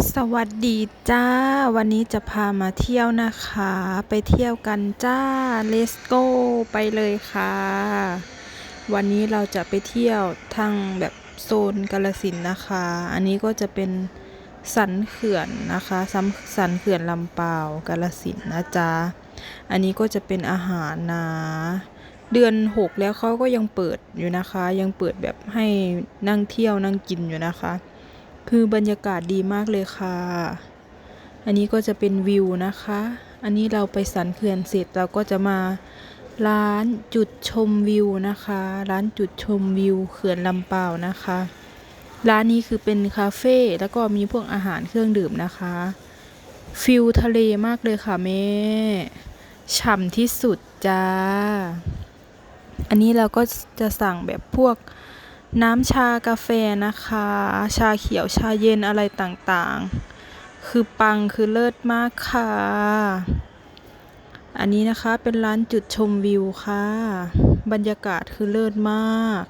สวัสดีจ้า วันนี้จะพามาเที่ยวนะคะ ไปเที่ยวกันจ้า Let's go ไปเลยค่ะ วันนี้เราจะไปเที่ยวทางแบบโซนกาลสินนะคะ อันนี้ก็จะเป็นสันเขื่อนนะคะสันสันเขื่อนลำเปาวกาลสินนะจ๊ะอันนี้ก็จะเป็นอาหารนะเดือนหกแล้วเขาก็ยังเปิดอยู่นะคะ ยังเปิดแบบให้นั่งเที่ยวนั่งกินอยู่นะคะ คือบรรยากาศดีมากเลยค่ะ อันนี้ก็จะเป็นวิวนะคะ อันนี้เราไปสันเขื่อนเสร็จเราก็จะมาร้านจุดชมวิวนะคะ ร้านจุดชมวิวเขื่อนลำเปานะคะ ร้านนี้คือเป็นคาเฟ่แล้วก็มีพวกอาหารเครื่องดื่มนะคะ ฟิลทะเลมากเลยค่ะแม่ฉ่ำที่สุดจ้า อันนี้เราก็จะสั่งแบบพวก น้ำชากาแฟนะคะ ชาเขียวชาเย็นอะไรต่างๆ คือปังคือเลิศมากค่ะ อันนี้นะคะเป็นร้านจุดชมวิวค่ะ บรรยากาศคือเลิศมาก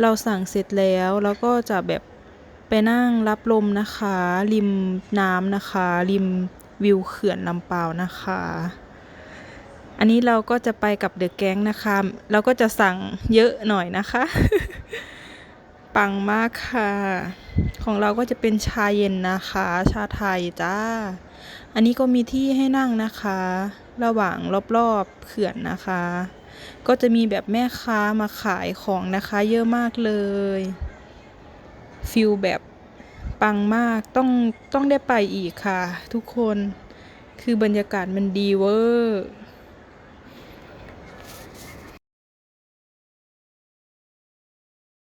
เราสั่งเสร็จแล้วแล้วก็จะแบบไปนั่งรับลมนะคะ ริมน้ำนะคะ ริมวิวเขื่อนลำปาวนะคะ อันนี้เราก็จะไปกับเดอะแก๊งนะคะ เราก็จะสั่งเยอะหน่อยนะคะ ปังมากค่ะ ของเราก็จะเป็นชาเย็นนะคะ ชาไทยจ้า อันนี้ก็มีที่ให้นั่งนะคะ ระหว่างรอบๆเขื่อนนะคะ ก็จะมีแบบแม่ค้ามาขายของนะคะ เยอะมากเลยฟิลแบบปังมากต้องต้องได้ไปอีกค่ะ ทุกคนคือบรรยากาศมันดีเวอร์